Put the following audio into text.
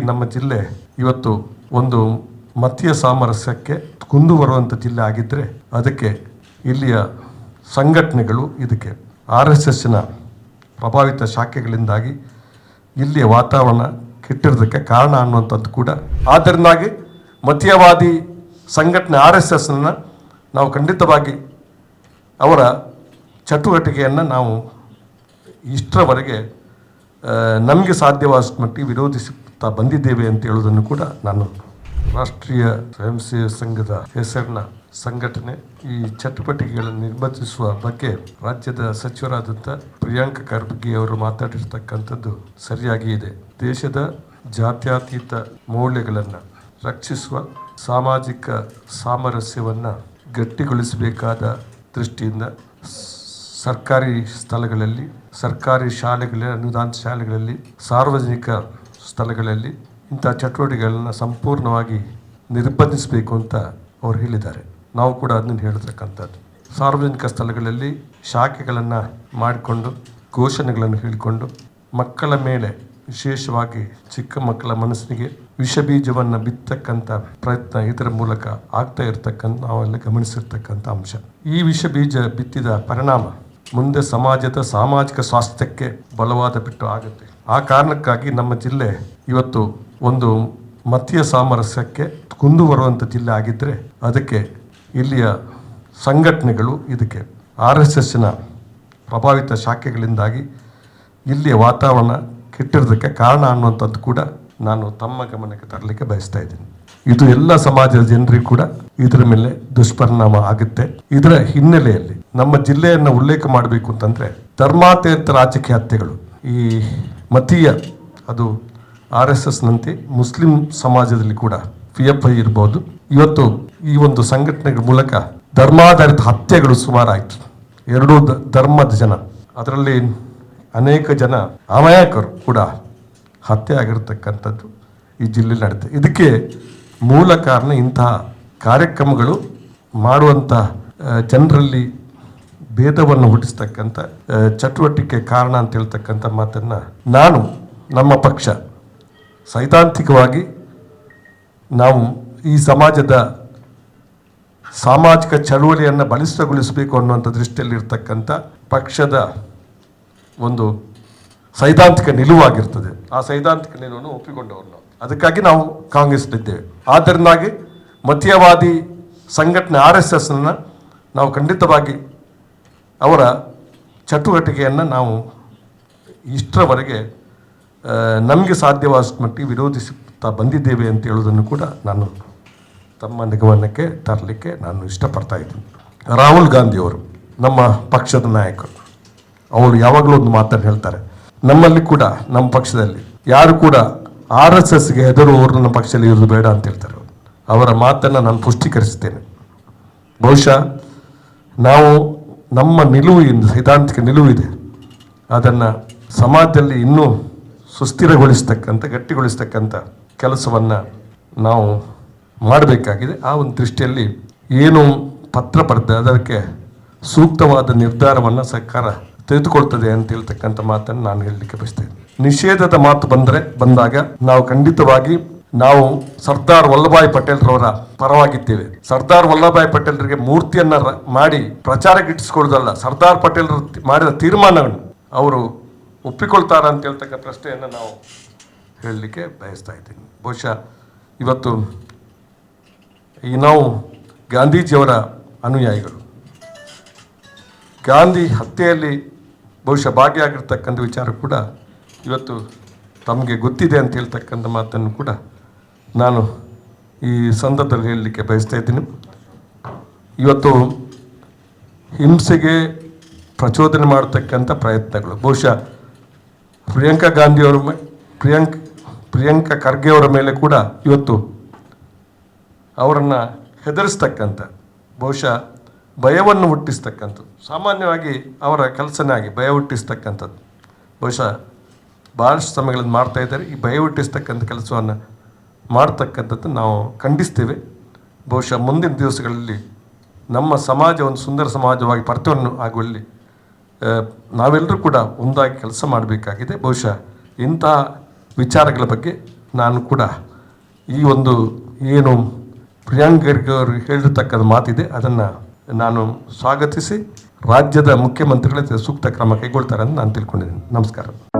ನಮ್ಮ ಜಿಲ್ಲೆ ಇವತ್ತು ಒಂದು ಮತೀಯ ಸಾಮರಸ್ಯಕ್ಕೆ ಕುಂದು ಬರುವಂಥ ಜಿಲ್ಲೆ ಆಗಿದ್ದರೆ ಅದಕ್ಕೆ ಇಲ್ಲಿಯ ಸಂಘಟನೆಗಳು ಇದಕ್ಕೆ ಆರ್ ಎಸ್ ಎಸ್ನ ಪ್ರಭಾವಿತ ಶಾಖೆಗಳಿಂದಾಗಿ ಇಲ್ಲಿಯ ವಾತಾವರಣ ಕೆಟ್ಟಿರೋದಕ್ಕೆ ಕಾರಣ ಅನ್ನುವಂಥದ್ದು ಕೂಡ. ಆದ್ದರಿಂದಾಗಿ ಮತೀಯವಾದಿ ಸಂಘಟನೆ ಆರ್ ಎಸ್ ಎಸ್ನ ನಾವು ಖಂಡಿತವಾಗಿ ಅವರ ಚಟುವಟಿಕೆಯನ್ನು ನಾವು ಇಷ್ಟರವರೆಗೆ ನಮಗೆ ಸಾಧ್ಯವಾದಷ್ಟು ಮಟ್ಟಿಗೆ ವಿರೋಧಿಸುತ್ತಾ ಬಂದಿದ್ದೇವೆ ಅಂತ ಹೇಳುವುದನ್ನು ಕೂಡ ನಾನು ರಾಷ್ಟ್ರೀಯ ಸ್ವಯಂ ಸೇವೆ ಸಂಘದ ಹೆಸರಿನ ಸಂಘಟನೆ ಈ ಚಟುವಟಿಕೆಗಳನ್ನು ನಿರ್ಬಂಧಿಸುವ ಬಗ್ಗೆ ರಾಜ್ಯದ ಸಚಿವರಾದಂಥ ಪ್ರಿಯಾಂಕ ಖರ್ಗೆ ಅವರು ಮಾತಾಡಿರ್ತಕ್ಕಂಥದ್ದು ಸರಿಯಾಗಿ ಇದೆ. ದೇಶದ ಜಾತ್ಯತೀತ ಮೌಲ್ಯಗಳನ್ನು ರಕ್ಷಿಸುವ ಸಾಮಾಜಿಕ ಸಾಮರಸ್ಯವನ್ನು ಗಟ್ಟಿಗೊಳಿಸಬೇಕಾದ ದೃಷ್ಟಿಯಿಂದ ಸರ್ಕಾರಿ ಸ್ಥಳಗಳಲ್ಲಿ, ಸರ್ಕಾರಿ ಶಾಲೆಗಳ ಅನುದಾನ ಶಾಲೆಗಳಲ್ಲಿ ಸಾರ್ವಜನಿಕ ಸ್ಥಳಗಳಲ್ಲಿ ಇಂಥ ಚಟುವಟಿಕೆಗಳನ್ನು ಸಂಪೂರ್ಣವಾಗಿ ನಿರ್ಬಂಧಿಸಬೇಕು ಅಂತ ಅವರು ಹೇಳಿದ್ದಾರೆ. ನಾವು ಕೂಡ ಅದನ್ನು ಹೇಳ್ತಕ್ಕಂಥದ್ದು. ಸಾರ್ವಜನಿಕ ಸ್ಥಳಗಳಲ್ಲಿ ಶಾಖೆಗಳನ್ನು ಮಾಡಿಕೊಂಡು ಘೋಷಣೆಗಳನ್ನು ಹೇಳಿಕೊಂಡು ಮಕ್ಕಳ ಮೇಲೆ ವಿಶೇಷವಾಗಿ ಚಿಕ್ಕ ಮಕ್ಕಳ ಮನಸ್ಸಿಗೆ ವಿಷ ಬೀಜವನ್ನು ಬಿತ್ತಕ್ಕಂಥ ಪ್ರಯತ್ನ ಇದರ ಮೂಲಕ ಆಗ್ತಾ ಇರತಕ್ಕಂಥ ನಾವೆಲ್ಲ ಗಮನಿಸಿರ್ತಕ್ಕಂಥ ಅಂಶ. ಈ ವಿಷ ಬೀಜ ಬಿತ್ತಿದ ಪರಿಣಾಮ ಮುಂದೆ ಸಮಾಜದ ಸಾಮಾಜಿಕ ಸ್ವಾಸ್ಥ್ಯಕ್ಕೆ ಬಲವಾದ ಬಿಟ್ಟು ಆಗುತ್ತೆ. ಆ ಕಾರಣಕ್ಕಾಗಿ ನಮ್ಮ ಜಿಲ್ಲೆ ಇವತ್ತು ಒಂದು ಮತೀಯ ಸಾಮರಸ್ಯಕ್ಕೆ ಕುಂದು ಬರುವಂಥ ಜಿಲ್ಲೆ ಆಗಿದ್ದರೆ ಅದಕ್ಕೆ ಇಲ್ಲಿಯ ಸಂಘಟನೆಗಳು ಇದಕ್ಕೆ ಆರ್ ಎಸ್ ಎಸ್ನ ಪ್ರಭಾವಿತ ಶಾಖೆಗಳಿಂದಾಗಿ ಇಲ್ಲಿಯ ವಾತಾವರಣ ಕೆಟ್ಟಿರೋದಕ್ಕೆ ಕಾರಣ ಅನ್ನುವಂಥದ್ದು ಕೂಡ ನಾನು ತಮ್ಮ ಗಮನಕ್ಕೆ ತರಲಿಕ್ಕೆ ಬಯಸ್ತಾ ಇದ್ದೀನಿ. ಇದು ಎಲ್ಲ ಸಮಾಜದ ಜನರಿಗೂ ಕೂಡ ಇದರ ಮೇಲೆ ದುಷ್ಪರಿಣಾಮ ಆಗುತ್ತೆ. ಇದರ ಹಿನ್ನೆಲೆಯಲ್ಲಿ ನಮ್ಮ ಜಿಲ್ಲೆಯನ್ನು ಉಲ್ಲೇಖ ಮಾಡಬೇಕು ಅಂತಂದ್ರೆ ಧರ್ಮಾತೇತರ ರಾಜಕೀಯ ಹತ್ಯೆಗಳು. ಈ ಮತೀಯ, ಅದು ಆರ್ ಎಸ್ ಎಸ್ನಂತೆ ಮುಸ್ಲಿಂ ಸಮಾಜದಲ್ಲಿ ಕೂಡ ಪಿ ಎಫ್ ಐ ಇರ್ಬೋದು. ಇವತ್ತು ಈ ಒಂದು ಸಂಘಟನೆಗಳ ಮೂಲಕ ಧರ್ಮಾಧಾರಿತ ಹತ್ಯೆಗಳು ಸುಮಾರಾಯಿತು. ಎರಡೂ ಧರ್ಮದ ಜನ. ಅದರಲ್ಲಿ ಅನೇಕ ಜನ ಅಮಾಯಕರು ಕೂಡ ಹತ್ಯೆ ಆಗಿರತಕ್ಕಂಥದ್ದು ಈ ಜಿಲ್ಲೆಯಲ್ಲಿ ನಡೆಯುತ್ತೆ ಇದಕ್ಕೆ ಮೂಲ ಕಾರಣ ಇಂತಹ ಕಾರ್ಯಕ್ರಮಗಳು ಮಾಡುವಂಥ ಜನರಲ್ಲಿ ಭೇದವನ್ನು ಹುಟ್ಟಿಸ್ತಕ್ಕಂಥ ಚಟುವಟಿಕೆ ಕಾರಣ ಅಂತ ಹೇಳ್ತಕ್ಕಂಥ ಮಾತನ್ನು ನಾನು, ನಮ್ಮ ಪಕ್ಷ ಸೈದ್ಧಾಂತಿಕವಾಗಿ ನಾವು ಈ ಸಮಾಜದ ಸಾಮಾಜಿಕ ಚಳುವಳಿಯನ್ನು ಬಲಿಷ್ಠಗೊಳಿಸಬೇಕು ಅನ್ನುವಂಥ ದೃಷ್ಟಿಯಲ್ಲಿರ್ತಕ್ಕಂಥ ಪಕ್ಷದ ಒಂದು ಸೈದ್ಧಾಂತಿಕ ನಿಲುವಾಗಿರ್ತದೆ. ಆ ಸೈದ್ಧಾಂತಿಕ ನಿಲುವನ್ನು ಒಪ್ಪಿಕೊಂಡವರು ಅದಕ್ಕಾಗಿ ನಾವು ಕಾಂಗ್ರೆಸ್ನಿದ್ದೇವೆ ಆದ್ದರಿಂದಾಗಿ ಮತೀಯವಾದಿ ಸಂಘಟನೆ ಆರ್ ಎಸ್ ಎಸ್ನ ನಾವು ಖಂಡಿತವಾಗಿ ಅವರ ಚಟುವಟಿಕೆಯನ್ನು ನಾವು ಇಷ್ಟರವರೆಗೆ ನಮಗೆ ಸಾಧ್ಯವಾದಷ್ಟು ಮಟ್ಟಿಗೆ ವಿರೋಧಿಸುತ್ತಾ ಬಂದಿದ್ದೇವೆ ಅಂತ ಹೇಳುವುದನ್ನು ಕೂಡ ನಾನು ತಮ್ಮ ನಿಗಮನಕ್ಕೆ ತರಲಿಕ್ಕೆ ನಾನು ಇಷ್ಟಪಡ್ತಾ ಇದ್ದೀನಿ. ರಾಹುಲ್ ಗಾಂಧಿಯವರು ನಮ್ಮ ಪಕ್ಷದ ನಾಯಕರು, ಅವರು ಯಾವಾಗಲೂ ಒಂದು ಮಾತನ್ನು ಹೇಳ್ತಾರೆ. ನಮ್ಮಲ್ಲಿ ಕೂಡ, ನಮ್ಮ ಪಕ್ಷದಲ್ಲಿ. ಯಾರು ಕೂಡ ಆರ್ ಎಸ್ ಎಸ್ಗೆ ಹೆದರುವವರು ನಮ್ಮ ಪಕ್ಷದಲ್ಲಿ ಇರೋದು ಬೇಡ ಅಂತ ಹೇಳ್ತಾರೆ ಅವರ. ಮಾತನ್ನು ನಾನು ಪುಷ್ಟೀಕರಿಸುತ್ತೇನೆ. ಬಹುಶಃ ನಾವು ನಮ್ಮ ನಿಲುವು ಇಂದು ಸೈದ್ಧಾಂತಿಕ ನಿಲುವಿದೆ ಅದನ್ನು ಸಮಾಜದಲ್ಲಿ ಇನ್ನೂ ಸುಸ್ಥಿರಗೊಳಿಸ್ತಕ್ಕಂಥ, ಗಟ್ಟಿಗೊಳಿಸ್ತಕ್ಕಂಥ ಕೆಲಸವನ್ನು ನಾವು ಮಾಡಬೇಕಾಗಿದೆ. ಆ ಒಂದು ದೃಷ್ಟಿಯಲ್ಲಿ ಏನು ಪತ್ರ ಪಡೆದ ಅದಕ್ಕೆ ಸೂಕ್ತವಾದ ನಿರ್ಧಾರವನ್ನು ಸರ್ಕಾರ ತೆಗೆದುಕೊಳ್ತದೆ ಅಂತ ಹೇಳ್ತಕ್ಕಂಥ ಮಾತನ್ನು ನಾನು ಹೇಳಲಿಕ್ಕೆ ಬಯಸ್ತೇನೆ ನಿಷೇಧದ ಮಾತು ಬಂದರೆ ಬಂದಾಗ ನಾವು ಖಂಡಿತವಾಗಿ ನಾವು ಸರ್ದಾರ್ ವಲ್ಲಭಾಯ್ ಪಟೇಲ್ರವರ ಪರವಾಗಿದ್ದೇವೆ. ಸರ್ದಾರ್ ವಲ್ಲಭಾಯಿ ಪಟೇಲ್ರಿಗೆ ಮೂರ್ತಿಯನ್ನ ಮಾಡಿ ಪ್ರಚಾರಕ್ಕೆ ಇಟ್ಟಿಸ್ಕೊಳ್ಳೋದಲ್ಲ, ಸರ್ದಾರ್ ಪಟೇಲ್ ಮಾಡಿದ ತೀರ್ಮಾನಗಳನ್ನು ಅವರು ಒಪ್ಪಿಕೊಳ್ತಾರ ಅಂತ ಹೇಳ್ತಕ್ಕ ಪ್ರಶ್ನೆಯನ್ನು ನಾವು ಹೇಳಲಿಕ್ಕೆ ಬಯಸ್ತಾ ಇದ್ದೀನಿ. ಬಹುಶಃ ಇವತ್ತು ಈ ನಾವು ಗಾಂಧೀಜಿಯವರ ಅನುಯಾಯಿಗಳು. ಗಾಂಧಿ ಹತ್ಯೆಯಲ್ಲಿ ಬಹುಶಃ ಭಾಗಿಯಾಗಿರ್ತಕ್ಕಂಥ ವಿಚಾರ ಕೂಡ ಇವತ್ತು ತಮಗೆ ಗೊತ್ತಿದೆ ಅಂತ ಹೇಳ್ತಕ್ಕಂಥ ಮಾತನ್ನು ಕೂಡ ನಾನು ಈ ಸಂದರ್ಭದಲ್ಲಿ ಹೇಳಲಿಕ್ಕೆ ಬಯಸ್ತಾ ಇದ್ದೀನಿ. ಇವತ್ತು ಹಿಂಸೆಗೆ ಪ್ರಚೋದನೆ ಮಾಡತಕ್ಕಂಥ ಪ್ರಯತ್ನಗಳು. ಬಹುಶಃ ಪ್ರಿಯಾಂಕಾ ಗಾಂಧಿಯವರ ಮೇ, ಪ್ರಿಯಾಂಕ್, ಪ್ರಿಯಾಂಕಾ ಖರ್ಗೆ ಅವರ ಮೇಲೆ ಕೂಡ ಇವತ್ತು ಅವರನ್ನು ಹೆದರಿಸ್ತಕ್ಕಂಥ, ಬಹುಶಃ ಭಯವನ್ನು ಹುಟ್ಟಿಸ್ತಕ್ಕಂಥದ್ದು. ಸಾಮಾನ್ಯವಾಗಿ ಅವರ ಕೆಲಸನೇ ಆಗಿ ಭಯ ಹುಟ್ಟಿಸ್ತಕ್ಕಂಥದ್ದು. ಬಹುಶಃ ಭಾಳಷ್ಟು ಸಮಯಗಳನ್ನು ಮಾಡ್ತಾ ಇದ್ದಾರೆ. ಈ ಭಯ ಹುಟ್ಟಿಸ್ತಕ್ಕಂಥ ಕೆಲಸವನ್ನು ಮಾಡ್ತಕ್ಕಂಥದ್ದು ನಾವು ಖಂಡಿಸ್ತೇವೆ. ಬಹುಶಃ ಮುಂದಿನ ದಿವಸಗಳಲ್ಲಿ ನಮ್ಮ ಸಮಾಜ ಒಂದು ಸುಂದರ ಸಮಾಜವಾಗಿ ಪರ್ತವನ್ನು ಆಗುವಲ್ಲಿ ನಾವೆಲ್ಲರೂ ಕೂಡ ಒಂದಾಗಿ ಕೆಲಸ ಮಾಡಬೇಕಾಗಿದೆ. ಬಹುಶಃ ಇಂತಹ ವಿಚಾರಗಳ ಬಗ್ಗೆ ನಾನು ಕೂಡ ಈ ಒಂದು ಏನು ಪ್ರಿಯಾಂಕ್ ಅವರು ಹೇಳಿರ್ತಕ್ಕಂಥ ಮಾತಿದೆ. ಅದನ್ನು ನಾನು ಸ್ವಾಗತಿಸಿ ರಾಜ್ಯದ ಮುಖ್ಯಮಂತ್ರಿಗಳ ಸೂಕ್ತ ಕ್ರಮ ಕೈಗೊಳ್ತಾರೆ ಅಂತ ನಾನು ತಿಳ್ಕೊಂಡಿದ್ದೀನಿ. ನಮಸ್ಕಾರ.